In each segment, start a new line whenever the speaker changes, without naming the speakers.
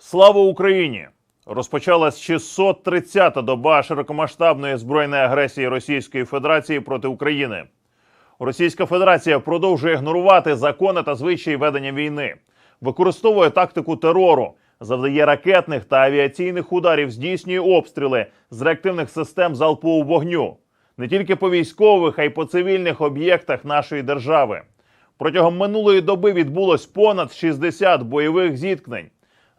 Слава Україні! Розпочалась 630-та доба широкомасштабної збройної агресії Російської Федерації проти України. Російська Федерація продовжує ігнорувати закони та звичаї ведення війни, використовує тактику терору, завдає ракетних та авіаційних ударів, здійснює обстріли з реактивних систем залпового вогню не тільки по військових, а й по цивільних об'єктах нашої держави. Протягом минулої доби відбулось понад 60 бойових зіткнень.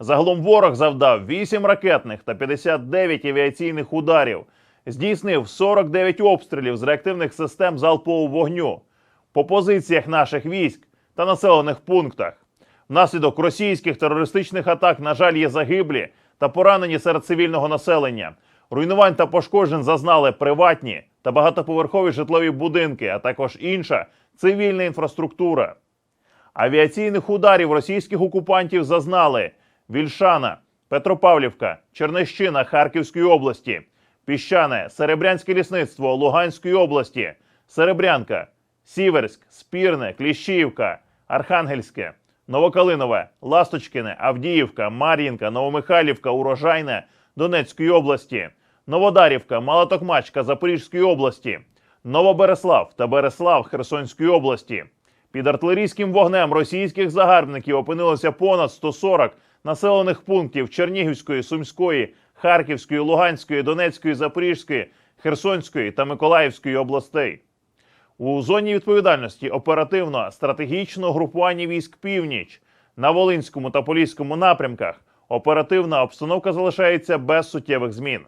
Загалом ворог завдав 8 ракетних та 59 авіаційних ударів, здійснив 49 обстрілів з реактивних систем залпового вогню по позиціях наших військ та населених пунктах. Внаслідок російських терористичних атак, на жаль, є загиблі та поранені серед цивільного населення. Руйнувань та пошкоджень зазнали приватні та багатоповерхові житлові будинки, а також інша цивільна інфраструктура. Авіаційних ударів російських окупантів зазнали Вільшана, Петропавлівка, Чернещина Харківської області, Піщане, Серебрянське лісництво Луганської області, Серебрянка, Сіверськ, Спірне, Кліщіївка, Архангельське, Новокалинове, Ласточкине, Авдіївка, Мар'їнка, Новомихайлівка, Урожайне Донецької області, Новодарівка, Малотокмачка Запорізької області, Новобереслав та Береслав Херсонської області. Під артилерійським вогнем російських загарбників опинилося понад 140 населених пунктів Чернігівської, Сумської, Харківської, Луганської, Донецької, Запорізької, Херсонської та Миколаївської областей. У зоні відповідальності оперативно стратегічного групування військ Північ на Волинському та Поліському напрямках оперативна обстановка залишається без суттєвих змін.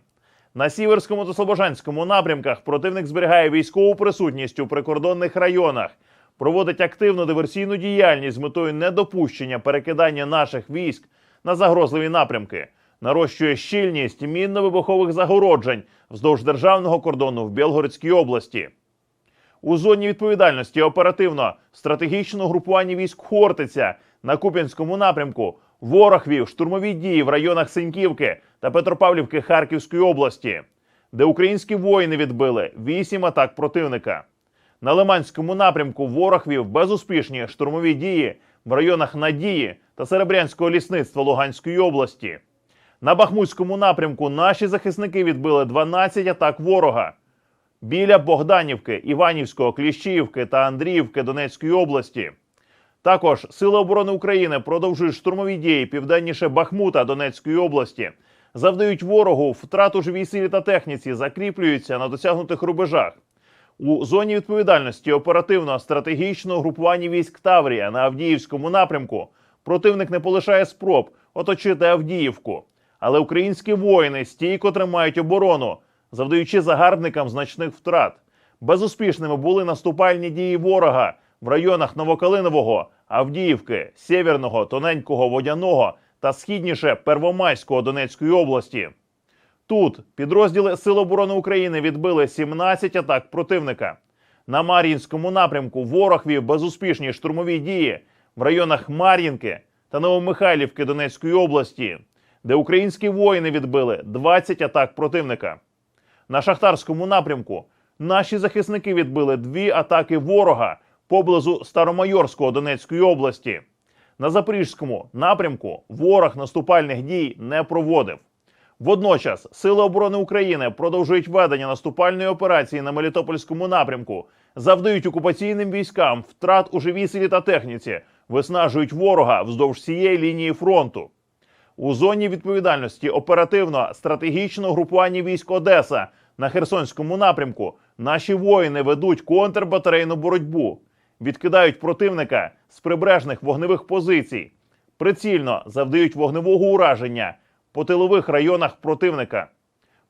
На Сіверському та Слобожанському напрямках противник зберігає військову присутність у прикордонних районах, проводить активну диверсійну діяльність з метою недопущення перекидання наших військ на загрозливі напрямки, нарощує щільність мінно-вибухових загороджень вздовж державного кордону в Білгородській області. У зоні відповідальності оперативно стратегічного групування військ Хортиця на Куп'янському напрямку ворог вів штурмові дії в районах Синьківки та Петропавлівки Харківської області, де українські воїни відбили вісім атак противника. На Лиманському напрямку ворог вів безуспішні штурмові дії в районах Надії та Серебрянського лісництва Луганської області. На Бахмутському напрямку наші захисники відбили 12 атак ворога. Біля Богданівки, Іванівського, Кліщіївки та Андріївки Донецької області. Також Сили оборони України продовжують штурмові дії південніше Бахмута Донецької області, завдають ворогу втрату живій силі та техніці, закріплюються на досягнутих рубежах. У зоні відповідальності оперативно стратегічного групування військ Таврія на Авдіївському напрямку противник не полишає спроб оточити Авдіївку. Але українські воїни стійко тримають оборону, завдаючи загарбникам значних втрат. Безуспішними були наступальні дії ворога в районах Новокалинового, Авдіївки, Сєвєрного, Тоненького, Водяного та східніше Первомайського Донецької області. Тут підрозділи Сил оборони України відбили 17 атак противника. На Мар'їнському напрямку ворог вів безуспішні штурмові дії в районах Мар'їнки та Новомихайлівки Донецької області, де українські воїни відбили 20 атак противника. На шахтарському напрямку наші захисники відбили дві атаки ворога поблизу Старомайорського Донецької області. На запорізькому напрямку ворог наступальних дій не проводив. Водночас Сили оборони України продовжують ведення наступальної операції на Мелітопольському напрямку, завдають окупаційним військам втрат у живій силі та техніці, виснажують ворога вздовж всієї лінії фронту. У зоні відповідальності оперативно стратегічного групування військ Одеса на Херсонському напрямку наші воїни ведуть контрбатарейну боротьбу, відкидають противника з прибережних вогневих позицій, прицільно завдають вогневого ураження по тилових районах противника.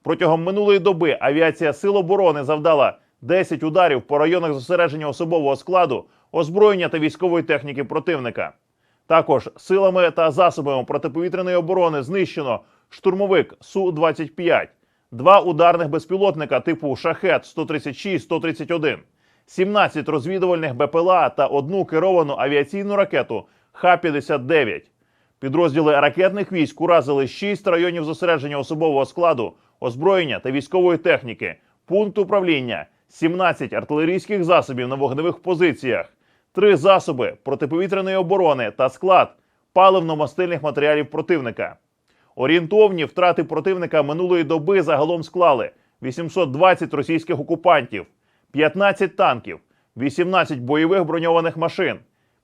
Протягом минулої доби авіація Сил оборони завдала 10 ударів по районах зосередження особового складу, озброєння та військової техніки противника. Також силами та засобами протиповітряної оборони знищено штурмовик Су-25, два ударних безпілотника типу Шахет 136-131, 17 розвідувальних БПЛА та одну керовану авіаційну ракету Х-59. Підрозділи ракетних військ уразили 6 районів зосередження особового складу, озброєння та військової техніки, пункт управління, 17 артилерійських засобів на вогневих позиціях, 3 засоби протиповітряної оборони та склад паливно-мастильних матеріалів противника. Орієнтовні втрати противника минулої доби загалом склали 820 російських окупантів, 15 танків, 18 бойових броньованих машин,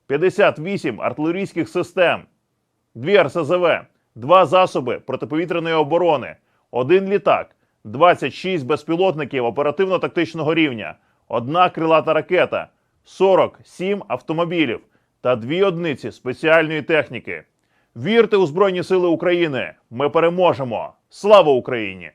58 артилерійських систем, 2 РСЗВ, 2 засоби протиповітряної оборони, 1 літак, 26 безпілотників оперативно-тактичного рівня, одна крилата ракета, 47 автомобілів та дві одиниці спеціальної техніки. Вірте у Збройні Сили України! Ми переможемо! Слава Україні!